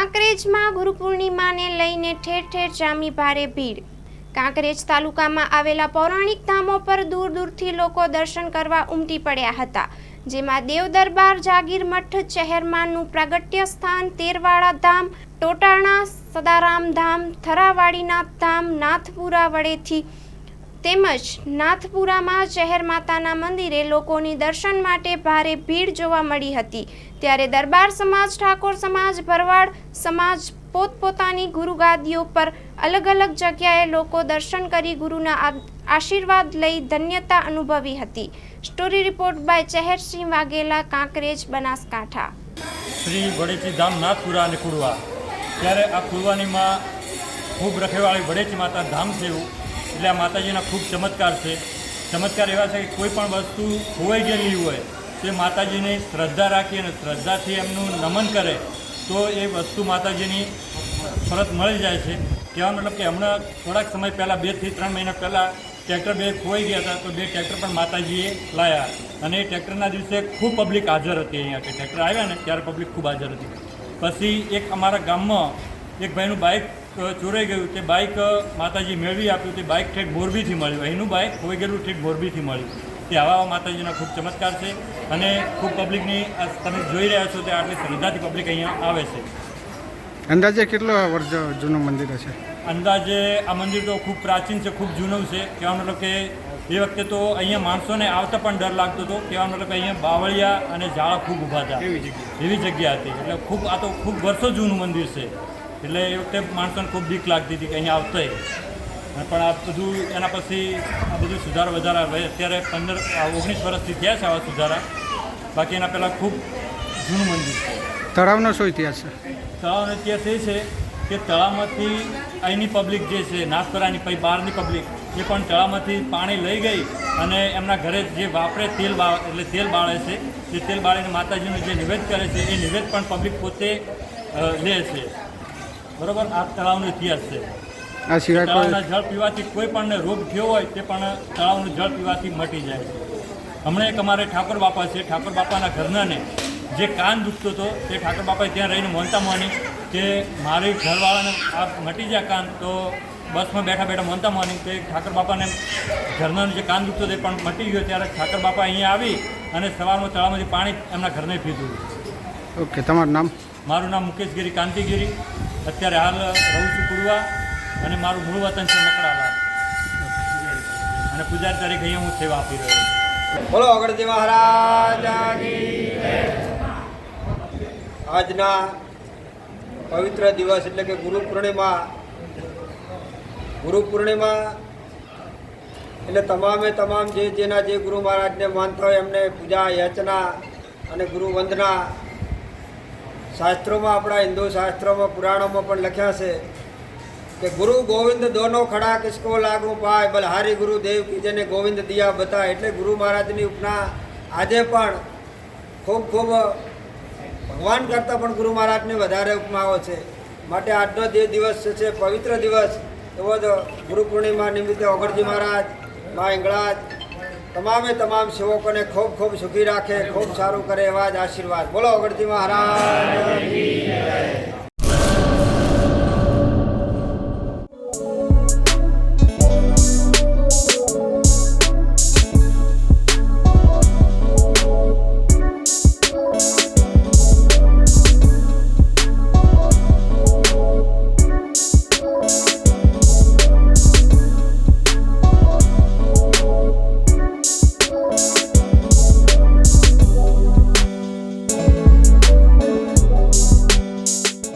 કાંકરેજમાં ગુરુ પૂર્ણિમાને લઈને ઠેર ઠેર જામી ભારે ભીડ. કાંકરેજ તાલુકામાં આવેલા પૌરાણિક ધામો પર દૂર દૂરથી લોકો દર્શન કરવા ઉમટી પડ્યા હતા, જેમાં દેવ દરબાર જાગીર મઠ ચહેરમાનું પ્રાગટ્ય સ્થાન, તેરવાડા ધામ, ટોટાણા, સદારામ ધામ, થરાવાડીનાથ ધામ, નાથપુરા વડેથી તેમજ નાથપુરામાં ચહેર માતાના મંદિરે લોકોની દર્શન માટે ભારે ભીડ જોવા મળી હતી. ત્યારે દરબાર સમાજ, ઠાકોર સમાજ, ભરવાડ સમાજ પોતપોતાની ગુરુગાદીઓ પર અલગ અલગ જગ્યાએ લોકો દર્શન કરી ગુરુના આશીર્વાદ લઈ ધન્યતા અનુભવી હતી. Story report by Chehar Singh Vaghela, Kankrej, Banaskantha. Shri Vadechi Dham Nathpura અને કુડવા. ત્યારે આ કુડવાનીમાં ખૂબ રખેવાળી વડેચી માતા ધામ છે એવું એટલે આ માતાજીના ખૂબ ચમત્કાર છે. ચમત્કાર એવા છે કે કોઈ પણ વસ્તુ ખોવાઈ ગયેલી હોય, તે માતાજીની શ્રદ્ધા રાખી અને શ્રદ્ધાથી એમનું નમન કરે, તો એ વસ્તુ માતાજીની પરત મળી જાય છે. કહેવા મતલબ કે હમણાં થોડાક સમય પહેલાં બેથી ત્રણ મહિના પહેલાં ટ્રેક્ટર બે ખોવાઈ ગયા હતા, તો બે ટ્રેક્ટર પણ માતાજીએ લાયા અને એ ટ્રેક્ટરના દિવસે ખૂબ પબ્લિક હાજર હતી અહીંયા. કે ટ્રેક્ટર આવ્યા ને, ત્યારે પબ્લિક ખૂબ હાજર હતી. પછી એક અમારા ગામમાં એક ભાઈનું બાઇક ચોરાઈ ગયું તે બાઇક માતાજી મેળવી આપ્યું તે બાઇક ઠેક મોરબીથી મળ્યું અહીંનું બાઇક ખોઈ ગયેલું ઠેક મોરબીથી મળ્યું તે આવા આવા માતાજીના ખૂબ ચમત્કાર છે અને ખૂબ પબ્લિકની તમે જોઈ રહ્યા છો તે આટલી શ્રદ્ધાથી પબ્લિક અહીંયા આવે છે. અંદાજે કેટલો વર્ષ જૂનું મંદિર હશે? અંદાજે આ મંદિર તો ખૂબ પ્રાચીન છે ખૂબ જૂનું છે. કહેવાનો મતલબ કે એ વખતે તો અહીંયા માણસોને આવતા પણ ડર લાગતો હતો. કહેવાનો મતલબ કે અહીંયા બાવળિયા અને ઝાડા ખૂબ ઊભા હતા. એવી જગ્યા હતી. એટલે ખૂબ આ તો ખૂબ વર્ષો જૂનું મંદિર છે. એટલે એ વખતે માણસોને ખૂબ બીક લાગતી હતી કે અહીંયા આવતાય. પણ આ બધું એના પછી આ બધું સુધારા વધારા હવે અત્યારે પંદર ઓગણીસ વર્ષથી થયા છે આવા સુધારા. બાકી એના પહેલાં ખૂબ જૂનું મંદિર છે. તળાવનો શું ઇતિહાસ છે? તળાવનો ઇતિહાસ એ છે કે તળાવમાંથી અહીંની પબ્લિક જે છે નાથપરાની પછી બહારની પબ્લિક એ પણ તળાવમાંથી પાણી લઈ ગઈ અને એમના ઘરે જે વાપરે તેલ બા એટલે તેલ બાળે છે એ તેલ બાળીને માતાજીનું જે નિવેદ કરે છે એ નિવેદ પણ પબ્લિક પોતે લે છે. બરાબર? આ તળાવનો ઇતિહાસ છે. આ સિવાય તળાવના જળ પીવાથી કોઈ પણ રોગ થયો હોય તે પણ તળાવનું જળ પીવાથી મટી જાય છે. હમણાં એક અમારે ઠાકોર બાપા છે. ઠાકોર બાપાના ઘરનાને જે કાન દુખતો હતો તે ઠાકોર બાપાએ ત્યાં રહીને મોનતા માની કે મારી ઘરવાળાને આ મટી જાય કાન તો બસમાં બેઠા બેઠા મોનતા માની તે ઠાકોર બાપાને ઘરનાનું જે કાન દુખતો તે પણ મટી ગયો. ત્યારે ઠાકોર બાપા અહીંયા આવી અને સવારમાં તળાવમાંથી પાણી એમના ઘરને પીધું. ઓકે તમારું નામ? મારું નામ મુકેશગીરી કાંતિગીરી. અત્યારે હાલ રહું છું કુડવા અને મારું મૂળ વતન છે મકડાલા અને પૂજારી તરીકે અહીંયા હું સેવા આપી રહ્યો છું. બોલો અગરજી મહારાજ આજના પવિત્ર દિવસ એટલે કે ગુરુ પૂર્ણિમા. ગુરુ પૂર્ણિમા એટલે તમામે તમામ જે જેના જે ગુરુ મહારાજને માનતા હોય એમને પૂજા યાચના અને ગુરુ વંદના શાસ્ત્રોમાં, આપણા હિન્દુ શાસ્ત્રોમાં, પુરાણોમાં પણ લખ્યા છે કે ગુરુ ગોવિંદ દોનો ખડા કિસકો લાગુ પાય બલહારી ગુરુ દેવ કી જેને ગોવિંદ દિયા બતા એટલે ગુરુ મહારાજની ઉપના આજે પણ ખૂબ ખૂબ ભગવાન કરતાં પણ ગુરુ મહારાજને વધારે ઉપમાઓ છે. માટે આજનો જે દિવસ છે, પવિત્ર દિવસ, એવો જ ગુરુ પૂર્ણિમા નિમિત્તે ઓગળજી મહારાજ, મા હિંગળાજ તમામે તમામ સેવકોને ખૂબ ખૂબ સુખી રાખે, ખૂબ સારું કરે એવા જ આશીર્વાદ. બોલો ઓગળજી મહારાજ.